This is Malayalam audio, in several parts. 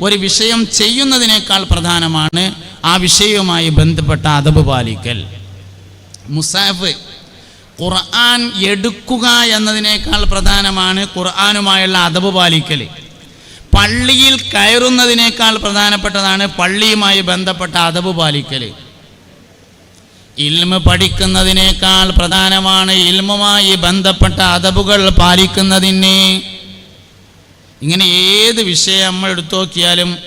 ഒരു വിഷയം ചെയ്യുന്നതിനേക്കാൾ പ്രധാനമാണ് ആ വിഷയവുമായി ബന്ധപ്പെട്ട അതബ് പാലിക്കൽ. മുസാഫ് ഖുർആൻ എടുക്കുക എന്നതിനേക്കാൾ പ്രധാനമാണ് ഖുർആനുമായുള്ള അതബ് പാലിക്കൽ. പള്ളിയിൽ കയറുന്നതിനേക്കാൾ പ്രധാനപ്പെട്ടതാണ് പള്ളിയുമായി ബന്ധപ്പെട്ട അതബ് പാലിക്കൽ. ഇൽമ പഠിക്കുന്നതിനേക്കാൾ പ്രധാനമാണ് ഇൽമുമായി ബന്ധപ്പെട്ട അതബുകൾ പാലിക്കുന്നതിന്. ഇങ്ങനെ ഏത് വിഷയം നമ്മൾ എടുത്തു നോക്കിയാലും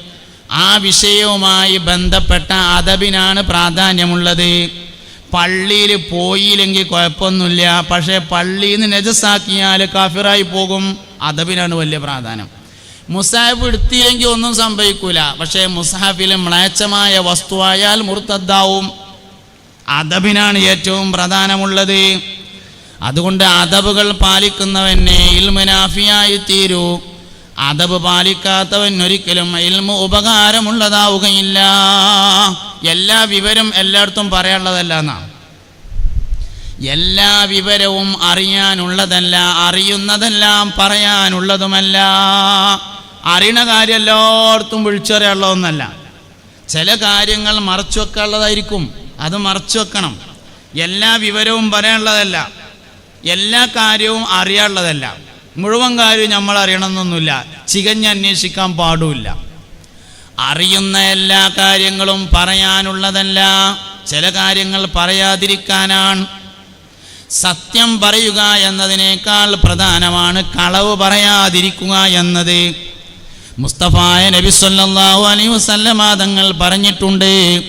ആ വിഷയവുമായി ബന്ധപ്പെട്ട അതബിനാണ് പ്രാധാന്യമുള്ളത്. പള്ളിയിൽ പോയില്ലെങ്കിൽ കുഴപ്പമൊന്നുമില്ല. പക്ഷേ പള്ളിയിൽ നിന്ന് നജസാക്കിയാൽ കാഫിറായി പോകും. അതബിനാണ് വലിയ പ്രാധാന്യം. മുസാഹിബ് എടുത്തില്ലെങ്കിൽ ഒന്നും സംഭവിക്കൂല. പക്ഷേ മുസാഹിബിൽ മ്ലേച്ഛമായ വസ്തുവായാൽ മുർത്തദ്ദാവും. അദബിനാണ് ഏറ്റവും പ്രധാനമുള്ളത് അതുകൊണ്ട് അദബുകൾ പാലിക്കുന്നവനെ ഇൽമനാഫിയായി തീരൂ. അദബ് പാലിക്കാത്തവൻ ഒരിക്കലും ഇൽമ ഉപകാരമുള്ളതാവുകയില്ല. എല്ലാ വിവരം എല്ലായിടത്തും പറയാനുള്ളതല്ല എന്നാ. എല്ലാ വിവരവും അറിയാനുള്ളതല്ല അറിയുന്നതെല്ലാം പറയാനുള്ളതുമല്ല. അറിയണ കാര്യം എല്ലായിടത്തും വിളിച്ചറിയാനുള്ളതൊന്നല്ല. ചില കാര്യങ്ങൾ മറച്ചു വെക്കാനുള്ളതായിരിക്കും അത് മറച്ചു വെക്കണം എല്ലാ വിവരവും പറയാനുള്ളതല്ല എല്ലാ കാര്യവും അറിയാനുള്ളതല്ല. മുഴുവൻ കാര്യം നമ്മൾ അറിയണമെന്നൊന്നുമില്ല ചികഞ്ഞ് അന്വേഷിക്കാൻ പാടുമില്ല. അറിയുന്ന എല്ലാ കാര്യങ്ങളും പറയാനുള്ളതല്ല. ചില കാര്യങ്ങൾ പറയാതിരിക്കാനാണ്. സത്യം പറയുക എന്നതിനേക്കാൾ പ്രധാനമാണ് കളവ് പറയാതിരിക്കുക എന്നത്. മുസ്തഫായ നബി സല്ലല്ലാഹു അലൈഹി വസല്ലമ തങ്ങൾ പറഞ്ഞിട്ടുണ്ട്.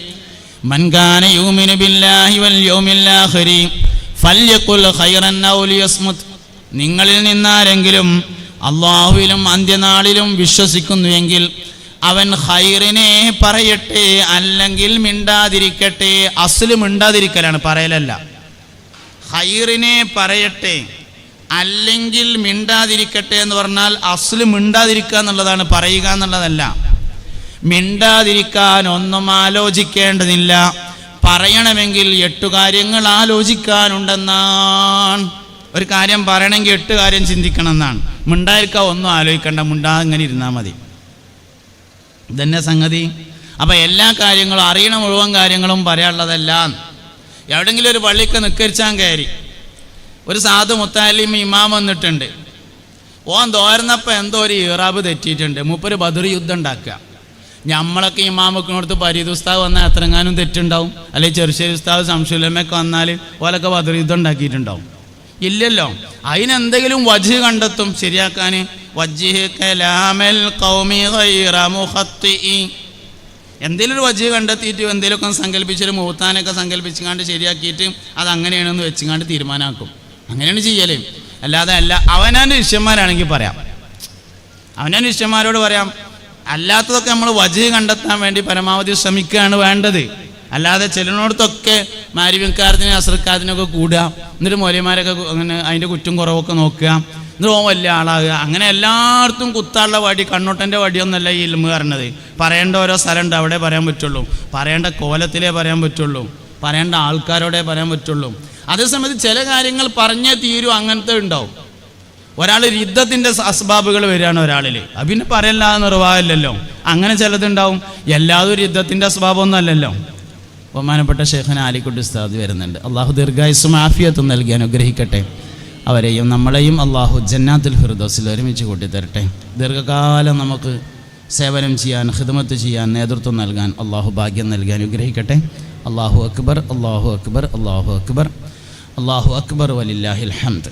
മൻകാന യൂമിനു ബില്ലാഹി വൽ യൗമിൽ ആഖിരി ഫല്യഖുൽ ഖൈറൻ ഔ ലിയസ്മുത്. നിങ്ങളിൽ നിന്നാരെങ്കിലും അള്ളാഹുവിലും അന്ത്യനാളിലും വിശ്വസിക്കുന്നുവെങ്കിൽ അവൻ ഹൈറിനെ പറയട്ടെ അല്ലെങ്കിൽ മിണ്ടാതിരിക്കട്ടെ അസ്ല് മിണ്ടാതിരിക്കലാണ് പറയലല്ല. ഹൈറിനെ പറയട്ടെ അല്ലെങ്കിൽ മിണ്ടാതിരിക്കട്ടെ എന്ന് പറഞ്ഞാൽ അസ്ല് മിണ്ടാതിരിക്കുക എന്നുള്ളതാണ് പറയുക എന്നുള്ളതല്ല. മിണ്ടാതിരിക്കാൻ ഒന്നും ആലോചിക്കേണ്ടതില്ല. പറയണമെങ്കിൽ എട്ടു കാര്യങ്ങൾ ആലോചിക്കാനുണ്ടെന്നാണ് ഒരു കാര്യം പറയണമെങ്കിൽ എട്ട് കാര്യം ചിന്തിക്കണം എന്നാണ്. മിണ്ടായിരിക്ക ഒന്നും ആലോചിക്കണ്ട. മിണ്ടാതെ ഇങ്ങനെ ഇരുന്നാൽ മതി. ഇതന്നെ സംഗതി? അപ്പം എല്ലാ കാര്യങ്ങളും അറിയണ മുഴുവൻ കാര്യങ്ങളും പറയാനുള്ളതല്ല എവിടെങ്കിലും ഒരു പള്ളിക്ക് നിക്കരിച്ചാൻ കയറി. ഒരു സാധു മുത്താലിം ഇമാം വന്നിട്ടുണ്ട്. ഓൻ തോരുന്നപ്പോൾ എന്തോ ഒരു ഇറാബ് തെറ്റിയിട്ടുണ്ട്. മൂപ്പര് ബദർ യുദ്ധം ഉണ്ടാക്കുക. നമ്മളൊക്കെ ഇമാമക്കിനടുത്ത് പരീത് ഉസ്താവ് വന്നാൽ എത്രങ്ങാനും തെറ്റുണ്ടാവും. അല്ലെങ്കിൽ ചെറുശ്ശേരി ഉസ്താവ് സംശുലമൊക്കെ വന്നാൽ ഓലൊക്കെ ബദർ യുദ്ധം ഉണ്ടാക്കിയിട്ടുണ്ടാവും. ഇല്ലല്ലോ. അതിനെന്തെങ്കിലും വജ് കണ്ടെത്തും. മുഖത്തിഇ എന്തെങ്കിലും ഒരു വജ് കണ്ടെത്തിയിട്ട് എന്തെങ്കിലുമൊക്കെ സങ്കല്പിച്ചൊരു മുഹത്താനൊക്കെ സങ്കല്പിച്ചുകൊണ്ട് ശരിയാക്കിയിട്ട് അത് അങ്ങനെയാണെന്ന് വെച്ചുകൊണ്ട് തീരുമാനമാക്കും അങ്ങനെയാണ് ചെയ്യൽ. അല്ലാതെ അല്ല അവനാന്റെ ശിഷ്യന്മാരാണെങ്കിൽ പറയാം. അവനാന്റെ ശിഷ്യന്മാരോട് പറയാം അല്ലാത്തതൊക്കെ നമ്മൾ വജ് കണ്ടെത്താൻ വേണ്ടി പരമാവധി ശ്രമിക്കുകയാണ് വേണ്ടത്. അല്ലാതെ ചിലനോടത്തൊക്കെ മാരിവ്യക്കാരത്തിനും അസർക്കാരത്തിനൊക്കെ കൂടുക. എന്നിട്ട് മൗലിമാരൊക്കെ അങ്ങനെ അതിന്റെ കുറ്റും കുറവൊക്കെ നോക്കുക. എന്നിട്ട് ഓൻ വലിയ ആളാകുക. അങ്ങനെ എല്ലായിടത്തും കുത്താനുള്ള വടി കണ്ണോട്ടന്റെ വടിയൊന്നല്ല ഈ ഇൽമ പറഞ്ഞത്. പറയേണ്ട ഓരോ സ്ഥലമുണ്ട് അവിടെ പറയാൻ പറ്റുള്ളൂ. പറയേണ്ട കോലത്തിലേ പറയാൻ പറ്റുള്ളൂ. പറയേണ്ട ആൾക്കാരോടെ പറയാൻ പറ്റുള്ളൂ. അതേസമയത്ത് ചില കാര്യങ്ങൾ പറഞ്ഞേ തീരും അങ്ങനത്തെ ഉണ്ടാവും. ഒരാൾ യുദ്ധത്തിന്റെ അസ്ബാബുകൾ വരികയാണ് ഒരാളിൽ അത് പിന്നെ പറയല്ലാതെ നിർവാഹമില്ലല്ലോ. അങ്ങനെ ചിലതുണ്ടാവും എല്ലാതും യുദ്ധത്തിന്റെ അസ്ബാബൊന്നും അല്ലല്ലോ. ബഹുമാനപ്പെട്ട ഷേഖന ആലിക്കുട്ടി ഉസ്താദ് വരുന്നുണ്ട്. അള്ളാഹു ദീർഘായുസും ആഫിയത്തും നൽകി അനുഗ്രഹിക്കട്ടെ. അവരെയും നമ്മളെയും അള്ളാഹു ജന്നാത്തുൽ ഫിർദോസിൽ ഒരുമിച്ച് കൂട്ടിത്തരട്ടെ. ദീർഘകാലം നമുക്ക് സേവനം ചെയ്യാൻ ഹിദമത്ത് ചെയ്യാൻ നേതൃത്വം നൽകാൻ അള്ളാഹു ഭാഗ്യം നൽകി അനുഗ്രഹിക്കട്ടെ. അള്ളാഹു അക്ബർ അള്ളാഹു അക്ബർ അള്ളാഹു അക്ബർ. അള്ളാഹു അക്ബർ വലില്ലാഹിൽ ഹംദ്.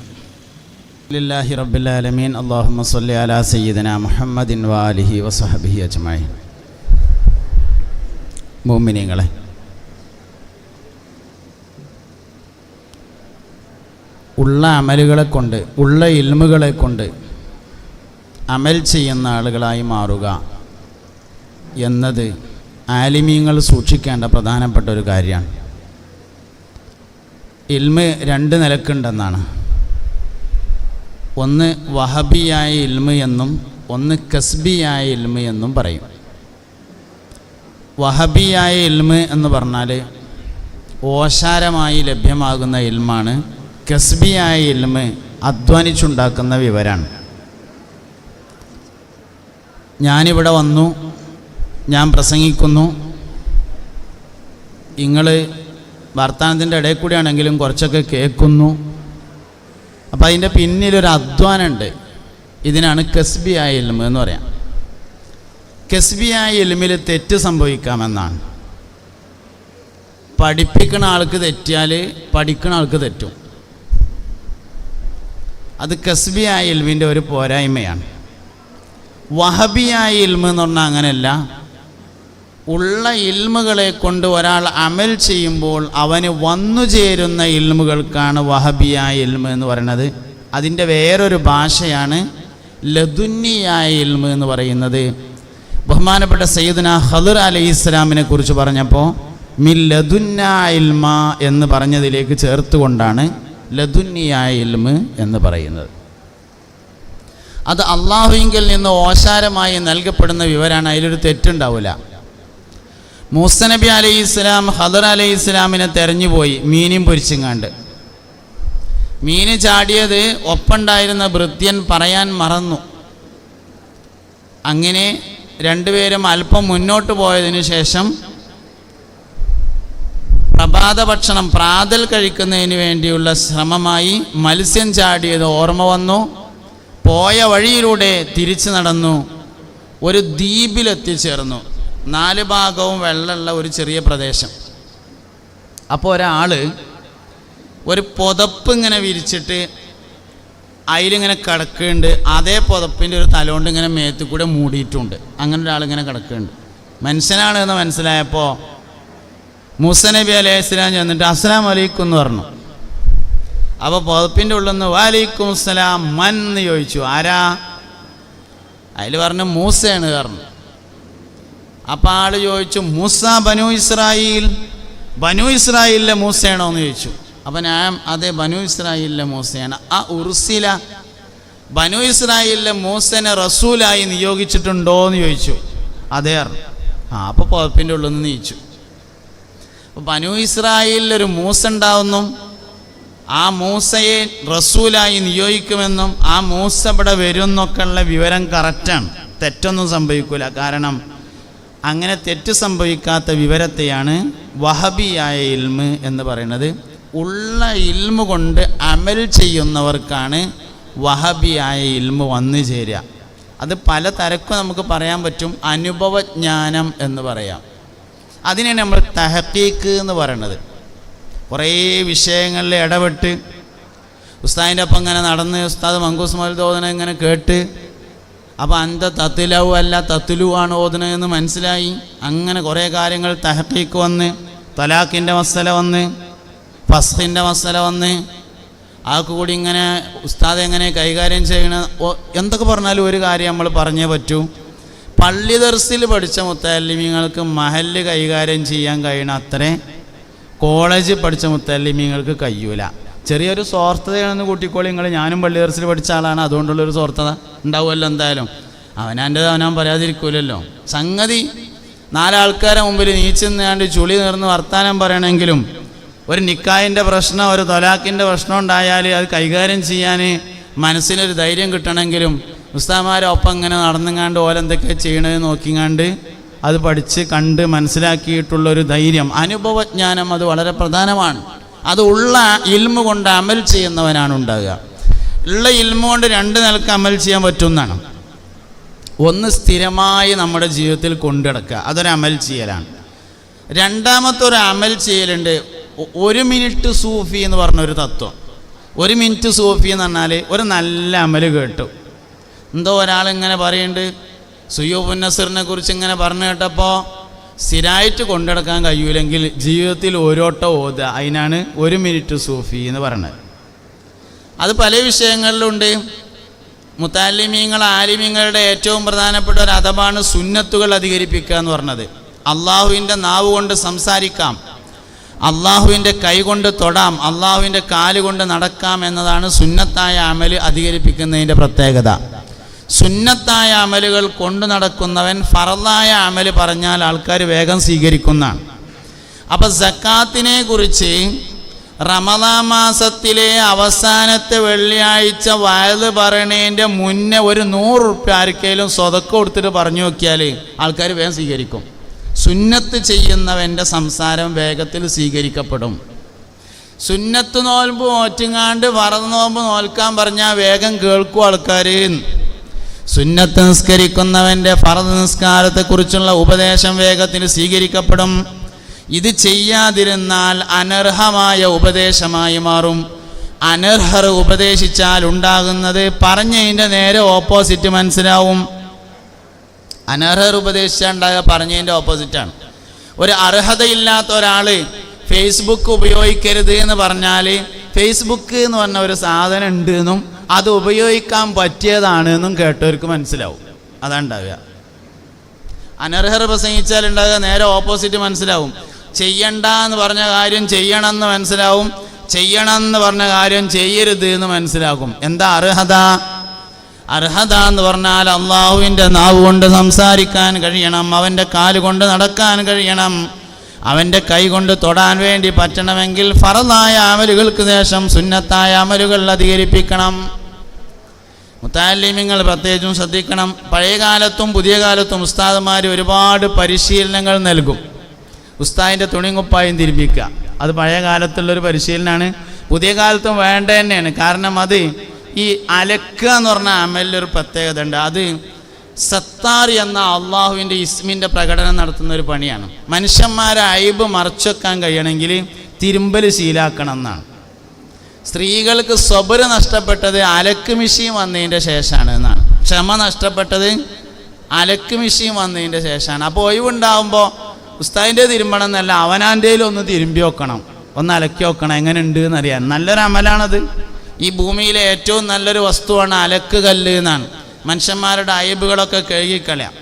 ലില്ലാഹി റബ്ബിൽ ആലമീൻ. അല്ലാഹുമ്മ സ്വല്ലി അലാ സയ്യിദന മുഹമ്മദിൻ വാലിഹി വസഹബിഹി അജ്മായി മുഅ്മിനീങ്ങളെ ഉള്ള അമലുകളെ കൊണ്ട് ഉള്ള ഇൽമുകളെ കൊണ്ട് അമൽ ചെയ്യുന്ന ആളുകളായി മാറുക എന്നത് ആലിമീങ്ങൾ സൂക്ഷിക്കേണ്ട പ്രധാനപ്പെട്ട ഒരു കാര്യമാണ്. ഇൽമ് രണ്ട് നിലക്കുണ്ടെന്നാണ്. ഒന്ന് വഹബിയായ ഇൽമ് എന്നും ഒന്ന് കസ്ബിയായ ഇൽമ് എന്നും പറയും. വഹബിയായ ഇൽമ് എന്ന് പറഞ്ഞാൽ ഓശാരമായി ലഭ്യമാകുന്ന ഇൽമാണ് കസ്ബിയായ ഇൽമ് അധ്വാനിച്ചുണ്ടാക്കുന്ന വിവരമാണ് ഞാനിവിടെ വന്നു ഞാൻ പ്രസംഗിക്കുന്നു. നിങ്ങൾ വർത്തമാനത്തിന്റെ ഇടയിൽ കൂടിയാണെങ്കിലും കുറച്ചൊക്കെ കേൾക്കുന്നു. അപ്പോൾ അതിന്റെ പിന്നിലൊരു അധ്വാനമുണ്ട്. ഇതിനാണ് കസ്ബിയായ ഇൽമ എന്ന് പറയാം. കസ്ബിയായ ഇൽമിൽ തെറ്റ് സംഭവിക്കാമെന്നാണ്. പഠിപ്പിക്കുന്ന ആൾക്ക് തെറ്റിയാൽ പഠിക്കുന്ന ആൾക്ക് തെറ്റും. അത് കസ്ബിയായ ഇൽമിന്റെ ഒരു പോരായ്മയാണ്. വഹബിയായ ഇൽമ എന്ന് പറഞ്ഞാൽ അങ്ങനെയല്ല. ഉള്ള ഇൽമുകളെ കൊണ്ട് ഒരാൾ അമൽ ചെയ്യുമ്പോൾ അവന് വന്നു ചേരുന്ന ഇൽമുകൾക്കാണ് വഹബിയായ ഇൽമ എന്ന് പറയുന്നത്. അതിന്റെ വേറൊരു ഭാഷയാണ് ലതുന്നിയായ ഇൽമ എന്ന് പറയുന്നത്. ബഹുമാനപ്പെട്ട സയ്യിദ്ന ഹദർ അലൈഹി ഇസ്ലാമിനെ കുറിച്ച് പറഞ്ഞപ്പോൾ മിൽ ലതുന്ന ഇൽമ എന്ന് പറഞ്ഞതിലേക്ക് ചേർത്തുകൊണ്ടാണ് ലതുന്നിയായ ഇൽമ് എന്ന് പറയുന്നത്. അത് അള്ളാഹുവിങ്കിൽ നിന്ന് ഓശാരമായി നൽകപ്പെടുന്ന വിവരമാണ് അതിലൊരു തെറ്റുണ്ടാവില്ല മൂസ നബി അലൈഹി ഇസ്ലാം ഹദർ അലൈഹി ഇസ്ലാമിനെ തെരഞ്ഞുപോയി മീനും പൊരിച്ചുങ്ങാണ്ട്. മീന് ചാടിയത് ഒപ്പുണ്ടായിരുന്ന ഭൃത്യൻ പറയാൻ മറന്നു. അങ്ങനെ രണ്ടുപേരും അല്പം മുന്നോട്ട് പോയതിനു ശേഷം പ്രഭാത ഭക്ഷണം പ്രാതൽ കഴിക്കുന്നതിന് വേണ്ടിയുള്ള ശ്രമമായി മത്സ്യം ചാടിയത് ഓർമ്മ വന്നു. പോയ വഴിയിലൂടെ തിരിച്ചു നടന്നു. ഒരു ദ്വീപിലെത്തിച്ചേർന്നു. നാല് ഭാഗവും വെള്ളമുള്ള ഒരു ചെറിയ പ്രദേശം. അപ്പോൾ ഒരാൾ ഒരു പുതപ്പ് ഇങ്ങനെ വിരിച്ചിട്ട് അതിലിങ്ങനെ കിടക്കുന്നുണ്ട്. അതേ പുതപ്പിന്റെ ഒരു തലോണ്ട് ഇങ്ങനെ മേത്തു കൂടെ മൂടിയിട്ടുണ്ട്. അങ്ങനെ ഒരാളിങ്ങനെ കിടക്കുന്നുണ്ട്. മനുഷ്യനാണ് എന്ന് മനസ്സിലായപ്പോൾ മൂസ നബി അലൈഹി സ്വലാം ചെന്നിട്ട് അസ്സലാം അലൈക്കും എന്ന് പറഞ്ഞു. അപ്പോൾ പുതപ്പിന്റെ ഉള്ളിൽ നിന്ന് വാലൈക്കും അസ്സലാം മൻ എന്ന് ചോദിച്ചു. ആരാ? അതിൽ പറഞ്ഞു മൂസയാണ് പറഞ്ഞു. അപ്പോൾ ആൾ ചോദിച്ചു മൂസ ബനു ഇസ്രായേൽ ബനു ഇസ്രായേലിലെ മൂസയാണോ? എന്ന് ചോദിച്ചു. അപ്പം ഞാൻ അതെ ബനു ഇസ്രായേലിലെ മൂസയാണ്. ആ ഉർസില ബനു ഇസ്രായേലിലെ മൂസനെ റസൂലായി നിയോഗിച്ചിട്ടുണ്ടോ? എന്ന് ചോദിച്ചു. അതെ ആ അപ്പോൾ പുതപ്പിന്റെ ഉള്ളിൽ നിന്ന് നീച്ചു. ബനു ഇസ്രായേലിലൊരു മൂസ ഉണ്ടാവുന്നു ആ മൂസയെ റസൂലായി നിയോഗിക്കുമെന്നും ആ മൂസ ഇവിടെ വരുമെന്നൊക്കെയുള്ള വിവരം കറക്റ്റാണ് തെറ്റൊന്നും സംഭവിക്കൂല. കാരണം അങ്ങനെ തെറ്റ് സംഭവിക്കാത്ത വിവരത്തെയാണ് വഹബിയായ ഇൽമ് എന്ന് പറയുന്നത്. ഉള്ള ഇൽമു കൊണ്ട് അമൽ ചെയ്യുന്നവർക്കാണ് വഹബിയായ ഇൽമു വന്നു ചേരുക. അത് പല തരക്കും നമുക്ക് പറയാൻ പറ്റും. അനുഭവജ്ഞാനം എന്ന് പറയാം. അതിനെയാണ് നമ്മൾ തഹക്കീക്ക് എന്ന് പറയണത്. കുറേ വിഷയങ്ങളിൽ ഇടപെട്ട് ഉസ്താദിന്റെ ഒപ്പം ഇങ്ങനെ നടന്ന് ഉസ്താദ് മങ്കൂസ് മൽദോദന ഓതന ഇങ്ങനെ കേട്ട് അപ്പോൾ അന്ത തത്തിലവും അല്ല തത്തിലുവാണ് എന്ന് മനസ്സിലായി. അങ്ങനെ കുറേ കാര്യങ്ങൾ തഹക്കീക്ക് വന്ന് തലാഖിന്റെ മസല വന്ന് ഫസ്ഖിന്റെ മസല വന്ന് അതൊക്കെ കൂടി ഇങ്ങനെ ഉസ്താദ് എങ്ങനെ കൈകാര്യം ചെയ്യണ എന്തൊക്കെ പറഞ്ഞാലും ഒരു കാര്യം നമ്മൾ പറഞ്ഞേ പറ്റൂ. പള്ളി ദർസിൽ പഠിച്ച മുത്തല്ലിമീങ്ങൾക്ക് മഹല്ല് കൈകാര്യം ചെയ്യാൻ കഴിയണ അത്രേ കോളേജിൽ പഠിച്ച മുത്തല്ലിമീങ്ങൾക്ക് കഴിയൂല. ചെറിയൊരു സ്വാർത്ഥതയാണെന്ന് കൂട്ടിക്കോളി. നിങ്ങൾ ഞാനും പള്ളി ദർസിൽ പഠിച്ച ആളാണ്. അതുകൊണ്ടുള്ളൊരു സ്വാർത്ഥത ഉണ്ടാവുമല്ലോ എന്തായാലും. അവനാന്റെത് അവനാൻ പറയാതിരിക്കൂലല്ലോ. സംഗതി നാലാൾക്കാരെ മുമ്പിൽ നീച്ചെന്നാണ്ട് ചുളി നിർന്ന് വർത്താനം പറയണമെങ്കിലും ഒരു നിക്കായിന്റെ പ്രശ്നം ഒരു തൊലാക്കിന്റെ പ്രശ്നം ഉണ്ടായാൽ അത് കൈകാര്യം ചെയ്യാൻ മനസ്സിനൊരു ധൈര്യം കിട്ടണമെങ്കിലും ഉസ്താമാരെ ഒപ്പം ഇങ്ങനെ നടന്നുങ്ങാണ്ട് ഓലെന്തൊക്കെ ചെയ്യണത് നോക്കിങ്ങാണ്ട് അത് പഠിച്ച് കണ്ട് മനസ്സിലാക്കിയിട്ടുള്ള ഒരു ധൈര്യം. അനുഭവജ്ഞാനം അത് വളരെ പ്രധാനമാണ്. അത് ഉള്ള ഇൽമ കൊണ്ട് അമൽ ചെയ്യുന്നവനാണ് ഉണ്ടാകുക ഉള്ള ഇൽമ കൊണ്ട് രണ്ട് നിലയ്ക്ക് അമൽ ചെയ്യാൻ പറ്റുന്നതാണ്. ഒന്ന് സ്ഥിരമായി നമ്മുടെ ജീവിതത്തിൽ കൊണ്ടുനടക്കുക. അതൊരു അമൽ ചെയ്യലാണ്. രണ്ടാമത്തെ ഒരു അമൽ ചെയ്യലുണ്ട് ഒരു മിനിറ്റ് സൂഫി എന്ന് പറഞ്ഞൊരു തത്വം. ഒരു മിനിറ്റ് സൂഫി എന്ന് പറഞ്ഞാൽ ഒരു നല്ല അമൽ കേട്ടു. എന്തോ ഒരാളിങ്ങനെ പറയുന്നുണ്ട് സുയൂബ് നസറിനെ കുറിച്ച് ഇങ്ങനെ പറഞ്ഞു കേട്ടപ്പോൾ സ്ഥിരമായിട്ട് കൊണ്ടെടുക്കാൻ കഴിയൂലെങ്കിൽ ജീവിതത്തിൽ ഓരോട്ടം ഓതുക. അതിനാണ് ഒരു മിനിറ്റ് സൂഫി എന്ന് പറയുന്നത് അത് പല വിഷയങ്ങളിലുണ്ട്. മുത്താലിമീങ്ങൾ ആലിമീങ്ങളുടെ ഏറ്റവും പ്രധാനപ്പെട്ട ഒരു അഥമാണ് സുന്നത്തുകൾ അധികരിപ്പിക്കുക എന്ന് പറഞ്ഞത്. അള്ളാഹുവിന്റെ നാവ് കൊണ്ട് സംസാരിക്കാം. അള്ളാഹുവിന്റെ കൈ കൊണ്ട് തൊടാം. അള്ളാഹുവിന്റെ കാലുകൊണ്ട് നടക്കാം എന്നതാണ് സുന്നത്തായ അമൽ അധികരിപ്പിക്കുന്നതിന്റെ പ്രത്യേകത. സുന്നത്തായ അമലുകൾ കൊണ്ടു നടക്കുന്നവൻ ഫറലായ അമൽ പറഞ്ഞാൽ ആൾക്കാർ വേഗം സ്വീകരിക്കുന്നതാണ്. അപ്പം സക്കാത്തിനെ കുറിച്ച് റമദാ മാസത്തിലെ അവസാനത്തെ വെള്ളിയാഴ്ച വയത് പറയണേന്റെ മുന്നേ ഒരു നൂറ് റുപ്യ ആർക്കെങ്കിലും സ്വതക്കം കൊടുത്തിട്ട് പറഞ്ഞു നോക്കിയാൽ ആൾക്കാർ വേഗം സ്വീകരിക്കും. സുന്നത്ത് ചെയ്യുന്നവന്റെ സംസാരം വേഗത്തിൽ സ്വീകരിക്കപ്പെടും. സുന്നത്ത് നോൽമ്പ് ഓറ്റുങ്ങാണ്ട് വറന്ന് നോമ്പ് നോൽക്കാൻ പറഞ്ഞാൽ വേഗം കേൾക്കും ആൾക്കാർ. സുന്നത്ത് നിസ്കരിക്കുന്നവന്റെ ഫറദ് നിസ്കാരത്തെക്കുറിച്ചുള്ള ഉപദേശം വേഗത്തിൽ സ്വീകരിക്കപ്പെടും. ഇത് ചെയ്യാതിരുന്നാൽ അനർഹമായ ഉപദേശമായി മാറും. അനർഹർ ഉപദേശിച്ചാൽ ഉണ്ടാകുന്നത് പറഞ്ഞതിന്റെ നേരെ ഓപ്പോസിറ്റ് മനസ്സിലാവും. അനർഹർ ഉപദേശിച്ചാൽ ഉണ്ടാകുക പറഞ്ഞതിന്റെ ഓപ്പോസിറ്റാണ് ഒരു അർഹതയില്ലാത്ത ഒരാൾ ഫേസ്ബുക്ക് ഉപയോഗിക്കരുത് എന്ന് പറഞ്ഞാൽ ഫേസ്ബുക്ക് എന്ന് പറഞ്ഞ ഒരു സാധനം ഉണ്ട് എന്നും അത് ഉപയോഗിക്കാൻ പറ്റിയതാണ് എന്നും കേട്ടവർക്ക് മനസ്സിലാവും. അതാണ് ഉണ്ടാവുക. അനർഹർ പ്രസംഗിച്ചാൽ ഉണ്ടാകുക നേരെ ഓപ്പോസിറ്റ് മനസ്സിലാവും. ചെയ്യണ്ട എന്ന് പറഞ്ഞ കാര്യം ചെയ്യണം എന്ന് മനസ്സിലാവും. ചെയ്യണം എന്ന് പറഞ്ഞ കാര്യം ചെയ്യരുത് എന്ന് മനസ്സിലാക്കും. എന്താ അർഹത? അർഹത എന്ന് പറഞ്ഞാൽ അള്ളാഹുവിന്റെ നാവ് കൊണ്ട് സംസാരിക്കാൻ കഴിയണം അവന്റെ കാൽ കൊണ്ട് നടക്കാൻ കഴിയണം അവന്റെ കൈ കൊണ്ട് തൊടാൻ വേണ്ടി പറ്റണമെങ്കിൽ ഫറതായ അമലുകൾക്ക് ശേഷം സുന്നത്തായ അമലുകൾ അധികരിപ്പിക്കണം. മുത്താലിമ്യങ്ങൾ പ്രത്യേകിച്ചും ശ്രദ്ധിക്കണം. പഴയ കാലത്തും പുതിയ കാലത്തും ഉസ്താദന്മാർ ഒരുപാട് പരിശീലനങ്ങൾ നൽകും. ഉസ്താദിന്റെ തുണിങ്ങുപ്പായും തിരുമ്പിക്കുക അത് പഴയ കാലത്തുള്ളൊരു പരിശീലനമാണ് പുതിയ കാലത്തും വേണ്ട തന്നെയാണ്. കാരണം അത് ഈ അലക്കുക എന്ന് പറഞ്ഞ അമലിലൊരു പ്രത്യേകത ഉണ്ട് അത് സത്താർ എന്ന അള്ളാഹുവിന്റെ ഇസ്മിന്റെ പ്രകടനം നടത്തുന്ന ഒരു പണിയാണ്. മനുഷ്യന്മാരെ അയബ് മറച്ചു വെക്കാൻ കഴിയണമെങ്കിൽ തിരുമ്പൽ ശീലാക്കണം എന്നാണ്. സ്ത്രീകൾക്ക് സ്വബര് നഷ്ടപ്പെട്ടത് അലക്ക് മിഷീൻ വന്നതിന്റെ ശേഷമാണ് എന്നാണ്. ക്ഷമ നഷ്ടപ്പെട്ടത് അലക്ക് മിഷീൻ വന്നതിന്റെ ശേഷമാണ്. അപ്പോൾ ഒഴിവുണ്ടാകുമ്പോൾ ഉസ്താദിന്റെ തിരുമ്പണം എന്നല്ല അവനാന്റെയിൽ ഒന്ന് തിരുമ്പി വെക്കണം. ഒന്ന് അലക്കി വെക്കണം. എങ്ങനെ ഉണ്ട് എന്നറിയാൻ നല്ലൊരു അമലാണത്. ഈ ഭൂമിയിലെ ഏറ്റവും നല്ലൊരു വസ്തുവാണ് അലക്ക് കല്ല് എന്നാണ്. മനുഷ്യന്മാരുടെ അയബുകളൊക്കെ കഴുകിക്കളയാം.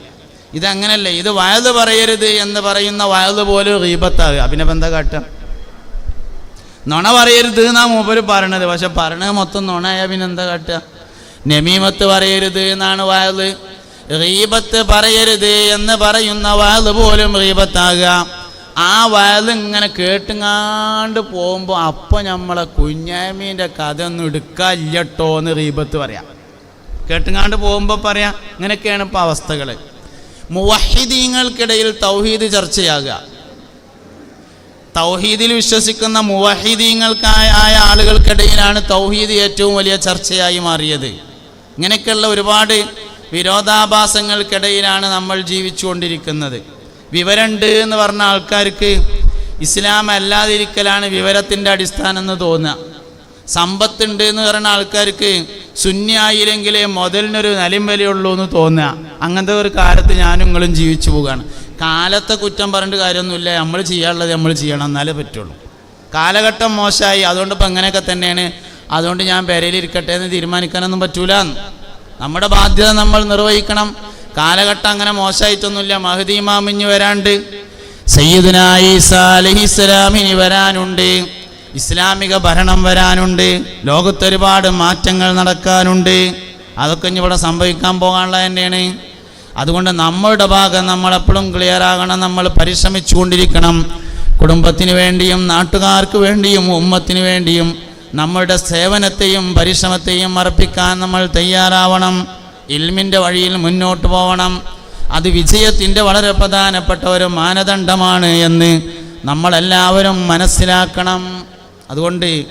ഇതങ്ങനല്ലേ? ഇത് വയത് പറയരുത് എന്ന് പറയുന്ന വയത് പോലും പിന്നെ ഇപ്പം കാട്ടുക നുണ പറയരുത് എന്നാ മൂപ്പര് പറയണത്. പക്ഷെ പറഞ്ഞത് മൊത്തം നുണയായ പിന്നെ എന്താ കാട്ടുക? നമീമത്ത് പറയരുത് എന്നാണ് വാൾ റീബത്ത് പറയരുത് എന്ന് പറയുന്ന വാൾ പോലും റീബത്താകുക. ആ വയത് ഇങ്ങനെ കേട്ടുങ്ങാണ്ട് പോകുമ്പോൾ അപ്പം നമ്മളെ കുഞ്ഞാമീന്റെ കഥ ഒന്നും എടുക്കാല്ലോ എന്ന് റീബത്ത് പറയാം. കേട്ടുങ്ങാണ്ട് പോകുമ്പോൾ പറയാം. ഇങ്ങനെയൊക്കെയാണ് ഇപ്പോൾ അവസ്ഥകൾ മുവഹിദീങ്ങൾക്കിടയിൽ തൗഹീദ് ചർച്ചയാകുക. തൗഹീദിൽ വിശ്വസിക്കുന്ന മുവഹീദീങ്ങൾക്കായ ആയ ആളുകൾക്കിടയിലാണ് തൗഹീദ് ഏറ്റവും വലിയ ചർച്ചയായി മാറിയത്. ഇങ്ങനെയൊക്കെയുള്ള ഒരുപാട് വിരോധാഭാസങ്ങൾക്കിടയിലാണ് നമ്മൾ ജീവിച്ചുകൊണ്ടിരിക്കുന്നത്. വിവരമുണ്ട് എന്ന് പറഞ്ഞ ആൾക്കാർക്ക് ഇസ്ലാം അല്ലാതിരിക്കലാണ് വിവരത്തിന്റെ അടിസ്ഥാനം എന്ന് തോന്നുക. സമ്പത്തുണ്ട് എന്ന് പറഞ്ഞ ആൾക്കാർക്ക് ശുന്യായില്ലെങ്കിലേ മുതലിനൊരു നിലയും വിലയുള്ളൂ എന്ന് തോന്നുക. അങ്ങനത്തെ ഒരു കാലത്ത് ഞാനും നിങ്ങളും ജീവിച്ചു പോവുകയാണ്. കാലത്തെ കുറ്റം പറഞ്ഞിട്ട് കാര്യമൊന്നുമില്ല. നമ്മൾ ചെയ്യാനുള്ളത് നമ്മൾ ചെയ്യണം എന്നാലേ പറ്റുള്ളൂ. കാലഘട്ടം മോശമായി. അതുകൊണ്ട് ഇപ്പം അങ്ങനെയൊക്കെ തന്നെയാണ്. അതുകൊണ്ട് ഞാൻ പെരയിലിരിക്കട്ടെ എന്ന് തീരുമാനിക്കാനൊന്നും പറ്റൂല. നമ്മുടെ ബാധ്യത നമ്മൾ നിർവഹിക്കണം. കാലഘട്ടം അങ്ങനെ മോശമായിട്ടൊന്നുമില്ല. മഹദി ഇമാമിഞ്ഞ് വരാണ്ട്. സയ്യിദുന ഈസാ അലഹിസ്സലാമിനി വരാനുണ്ട്. ഇസ്ലാമിക ഭരണം വരാനുണ്ട്. ലോകത്തൊരുപാട് മാറ്റങ്ങൾ നടക്കാനുണ്ട്. അതൊക്കെ ഇനി ഇവിടെ സംഭവിക്കാൻ പോകാനുള്ള തന്നെയാണ്. അതുകൊണ്ട് നമ്മളുടെ ഭാഗം നമ്മളെപ്പോഴും ക്ലിയർ ആകണം നമ്മൾ പരിശ്രമിച്ചുകൊണ്ടിരിക്കണം. കുടുംബത്തിന് വേണ്ടിയും നാട്ടുകാർക്ക് വേണ്ടിയും ഉമ്മത്തിന് വേണ്ടിയും നമ്മളുടെ സേവനത്തെയും പരിശ്രമത്തെയും അർപ്പിക്കാൻ നമ്മൾ തയ്യാറാവണം. ഇൽമിന്റെ വഴിയിൽ മുന്നോട്ട് പോകണം അത് വിജയത്തിന്റെ വളരെ പ്രധാനപ്പെട്ട ഒരു മാനദണ്ഡമാണ് എന്ന് നമ്മളെല്ലാവരും മനസ്സിലാക്കണം. അതുകൊണ്ട്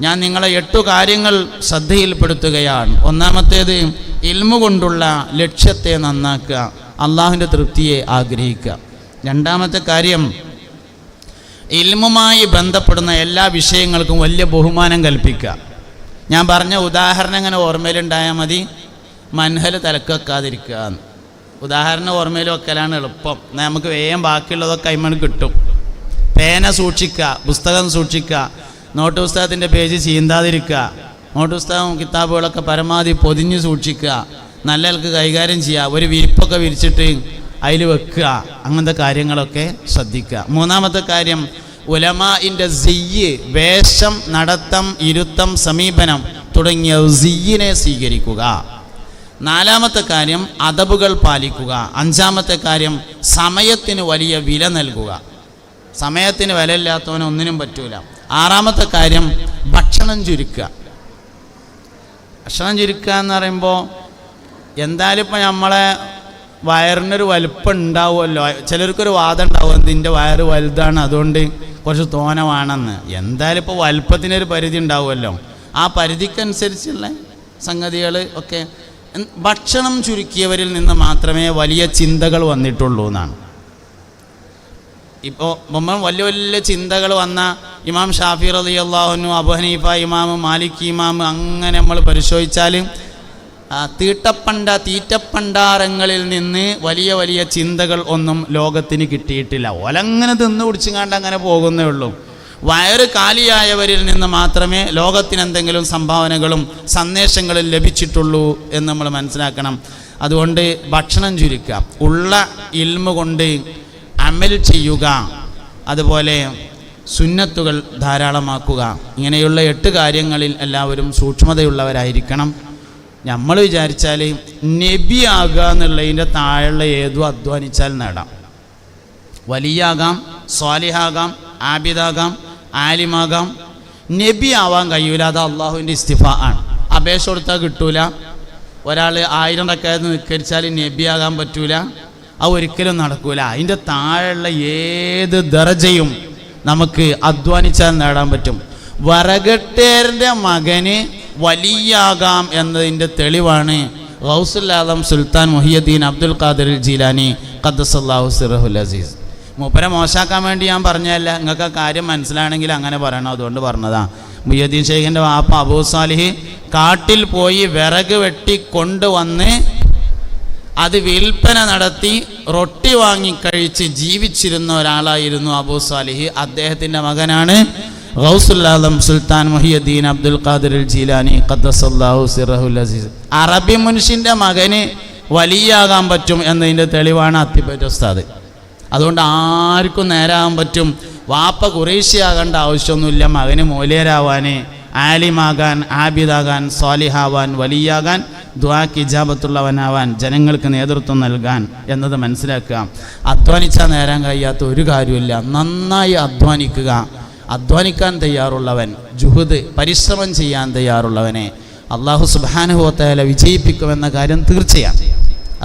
ഞാൻ നിങ്ങളെ എട്ടു കാര്യങ്ങൾ ശ്രദ്ധയിൽപ്പെടുത്തുകയാണ്. ഒന്നാമത്തേത് ഇൽമു കൊണ്ടുള്ള ലക്ഷ്യത്തെ നന്നാക്കുക അള്ളാഹുവിന്റെ തൃപ്തിയെ ആഗ്രഹിക്കുക. രണ്ടാമത്തെ കാര്യം ഇൽമുമായി ബന്ധപ്പെടുന്ന എല്ലാ വിഷയങ്ങൾക്കും വലിയ ബഹുമാനം കൽപ്പിക്കുക. ഞാൻ പറഞ്ഞ ഉദാഹരണം ഇങ്ങനെ ഓർമ്മയിലുണ്ടായാൽ മതി. മൻഹൽ തലക്കാതിരിക്കുക എന്ന്. ഉദാഹരണം ഓർമ്മയിൽ വെക്കലാണ് എളുപ്പം. നമുക്ക് വേഗം ബാക്കിയുള്ളതൊക്കെ അയിമണ് കിട്ടും. പേന സൂക്ഷിക്കുക പുസ്തകം സൂക്ഷിക്കുക നോട്ട് പുസ്തകത്തിന്റെ പേജ് ചീന്താതിരിക്കുക. നോട്ട് പുസ്തകം കിതാബുകളൊക്കെ പരമാവധി പൊതിഞ്ഞ് സൂക്ഷിക്കുക. നല്ല ആൾക്ക് കൈകാര്യം ചെയ്യുക. ഒരു വിരിപ്പൊക്കെ വിരിച്ചിട്ട് അതിൽ വെക്കുക. അങ്ങനത്തെ കാര്യങ്ങളൊക്കെ ശ്രദ്ധിക്കുക. മൂന്നാമത്തെ കാര്യം ഉലമാന്റെ സിയ്യ് വേഷം നടത്തം ഇരുത്തം സമീപനം തുടങ്ങിയ സിയ്യിനെ സ്വീകരിക്കുക. നാലാമത്തെ കാര്യം അതബുകൾ പാലിക്കുക. അഞ്ചാമത്തെ കാര്യം സമയത്തിന് വലിയ വില നൽകുക. സമയത്തിന് വിലയില്ലാത്തവന് ഒന്നിനും പറ്റൂല. ആറാമത്തെ കാര്യം ഭക്ഷണം ചുരുക്കുക. ഭക്ഷണം ചുരുക്കുക എന്ന് പറയുമ്പോൾ എന്തായാലും ഇപ്പം നമ്മളെ വയറിനൊരു വലുപ്പം ഉണ്ടാവുമല്ലോ ചിലർക്കൊരു വാദം ഉണ്ടാവും ഇതിന്റെ വയറ് വലുതാണ് അതുകൊണ്ട് കുറച്ച് തോന എന്തായാലും ഇപ്പോൾ വലുപ്പത്തിനൊരു പരിധി ഉണ്ടാവുമല്ലോ. ആ പരിധിക്കനുസരിച്ചുള്ള സംഗതികൾ ഒക്കെ ഭക്ഷണം ചുരുക്കിയവരിൽ നിന്ന് മാത്രമേ വലിയ ചിന്തകൾ വന്നിട്ടുള്ളൂ എന്നാണ്. ഇപ്പോൾ നമ്മൾ വലിയ വലിയ ചിന്തകൾ വന്ന ഇമാം ഷാഫി റലി അള്ളാഹുനു അബുഹനീഫ ഇമാം മാലിക് ഇമാം അങ്ങനെ നമ്മൾ പരിശോധിച്ചാൽ തീട്ടപ്പണ്ട തീറ്റപ്പണ്ടാരങ്ങളിൽ നിന്ന് വലിയ വലിയ ചിന്തകൾ ഒന്നും ലോകത്തിന് കിട്ടിയിട്ടില്ല. ഒലങ്ങനെ തിന്നു കുടിച്ചുകാണ്ട് അങ്ങനെ പോകുന്നേ ഉള്ളൂ. വയറ് കാലിയായവരിൽ നിന്ന് മാത്രമേ ലോകത്തിന് എന്തെങ്കിലും സംഭാവനകളും സന്ദേശങ്ങളും ലഭിച്ചിട്ടുള്ളൂ എന്ന് നമ്മൾ മനസ്സിലാക്കണം. അതുകൊണ്ട് ഭക്ഷണം ചുരുക്കുക. ഉള്ള ഇൽമ കൊണ്ട് അമൽ ചെയ്യുക. അതുപോലെ സുന്നത്തുകൾ ധാരാളമാക്കുക. ഇങ്ങനെയുള്ള എട്ട് കാര്യങ്ങളിൽ എല്ലാവരും സൂക്ഷ്മതയുള്ളവരായിരിക്കണം. നമ്മൾ വിചാരിച്ചാൽ നബിയാകുക എന്നുള്ളതിന്റെ താഴെയുള്ള ഏതും അധ്വാനിച്ചാൽ നേടാം. വലിയാകാം സ്വാലിഹാകാം ആബിദാകാം ആലിമാകാം. നബി ആവാൻ കഴിയൂല അത് അള്ളാഹുവിന്റെ ഇസ്തിഫ ആണ്. അപേക്ഷ കൊടുത്താൽ കിട്ടൂല. ഒരാൾ ആയിരം റക്കായത്ത് നിൽക്കരിച്ചാൽ നബിയാകാൻ പറ്റൂല. അത് ഒരിക്കലും നടക്കൂല. അതിന്റെ താഴെയുള്ള ഏത് ദർജയും നമുക്ക് അധ്വാനിച്ചാൽ നേടാൻ പറ്റും. വരകട്ടേറിന്റെ മകന് വലിയാകാം എന്നതിന്റെ തെളിവാണ് ഗൗസുല്ലാദം സുൽത്താൻ മുഹിയദ്ദീൻ അബ്ദുൽ ഖാദിർ ജീലാനി ഖദ്ദസല്ലാഹു സിറഹുൽ അസീസ്. മൂപ്പരെ മോശാക്കാൻ വേണ്ടി ഞാൻ പറഞ്ഞതല്ല നിങ്ങൾക്ക് ആ കാര്യം മനസ്സിലാണെങ്കിൽ അങ്ങനെ പറയണം അതുകൊണ്ട് പറഞ്ഞതാ. മുഹിയദ്ദീൻ ഷെയ്ഖിന്റെ വാപ്പ അബൂ സാലിഹ് കാട്ടിൽ പോയി വിറക് വെട്ടി കൊണ്ടുവന്ന് അത് വിൽപ്പന നടത്തി റൊട്ടി വാങ്ങി കഴിച്ച് ജീവിച്ചിരുന്ന ഒരാളായിരുന്നു അബൂ സാലിഹ്. അദ്ദേഹത്തിന്റെ മകനാണ് ഗൗസുല്ലാദം സുൽത്താൻ മുഹിയുദ്ദീൻ അബ്ദുൽ ഖാദിർ ജീലാനി ഖദ്ദസല്ലാഹു സിറഹുൽ അസീസ്. അറബി മുൻഷിന്റെ മകന് വലിയാകാൻ പറ്റും എന്നതിന്റെ തെളിവാണ് അത്തിപ്പറ്റ ഉസ്താദ്. അതുകൊണ്ട് ആർക്കും നേരാകാൻ പറ്റും. വാപ്പ കുറേശ്ശിയാകേണ്ട ആവശ്യമൊന്നുമില്ല. മകന് മൂല്യരാവാൻ ആലിമാകാൻ ആബിദാകാൻ സ്വാലിഹാവാൻ വലിയാകാൻ ദ്വാക്ക് ഇജാബത്തുള്ളവനാവാൻ ജനങ്ങൾക്ക് നേതൃത്വം നൽകാൻ എന്നത് മനസ്സിലാക്കുക. അധ്വാനിച്ചാൽ നേരാൻ കഴിയാത്ത ഒരു കാര്യമില്ല നന്നായി അധ്വാനിക്കുക. അധ്വാനിക്കാൻ തയ്യാറുള്ളവൻ ജുഹുദ് പരിശ്രമം ചെയ്യാൻ തയ്യാറുള്ളവനെ അള്ളാഹു സുബാനുഭവത്തേല വിജയിപ്പിക്കുമെന്ന കാര്യം തീർച്ചയാണ്